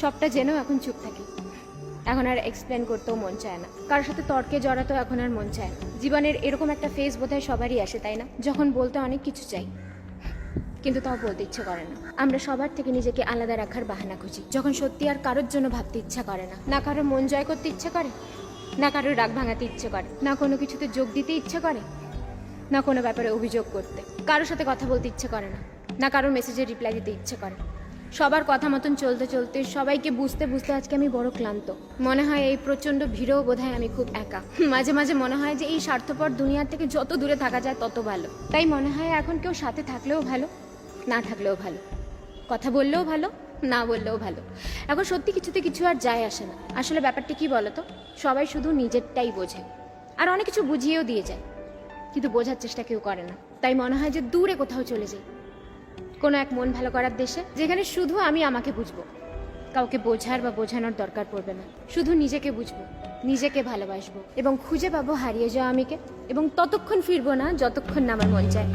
সবটা জেনেও এখন চুপ থাকি। এখন আর এক্সপ্লেন করতেও মন চায় না। কারোর সাথে তর্কে জড়াতেও এখন আর মন চায় না। জীবনের এরকম একটা ফেজ বোধহয় সবারই আসে, তাই না? যখন বলতে অনেক কিছু চাই, কিন্তু তাও বলতে ইচ্ছে করে না। আমরা সবার থেকে নিজেকে আলাদা রাখার বাহানা খুঁজি। যখন সত্যি আর কারোর জন্য ভাবতে ইচ্ছা করে না। না কারোর মন জয় করতে ইচ্ছে করে, না কারোর রাগ ভাঙাতে ইচ্ছে করে, না কোনো কিছুতে যোগ দিতে ইচ্ছে করে, না কোনো ব্যাপারে অভিযোগ করতে। কারোর সাথে কথা বলতে ইচ্ছে করে না না কারোর মেসেজে রিপ্লাই দিতে ইচ্ছে করে। সবার কথা মতন চলতে চলতে সবাইকে বুঝতে বুঝতে আজকে আমি বড় ক্লান্ত। মনে হয় এই প্রচণ্ড ভিড়েও বোধহয় আমি খুব একা। মাঝে মাঝে মনে হয় যে এই স্বার্থপর দুনিয়ার থেকে যত দূরে থাকা যায় তত ভালো। তাই মনে হয় এখন কেউ সাথে থাকলেও ভালো, না থাকলেও ভালো। কথা বললেও ভালো, না বললেও ভালো। এখন সত্যি কিছুতে কিছু আর যায় আসে না। আসলে ব্যাপারটা কি বলতো? সবাই শুধু নিজেরটাই বোঝে। আর অনেক কিছু বুঝিয়েও দিয়ে যায়। কিন্তু বোঝার চেষ্টা কেউ করে না। তাই মনে হয় যে দূরে কোথাও চলে যাই। কোনো এক মন ভালো করার দেশে, যেখানে শুধু আমি আমাকে বুঝব। কাউকে বোঝার বা বোঝানোর দরকার পড়বে না। শুধু নিজেকে বুঝব, নিজেকে ভালোবাসবো এবং খুঁজে পাবো হারিয়ে যাওয়া আমিকে এবং ততক্ষণ ফিরবো না যতক্ষণ না আমার মন চায়।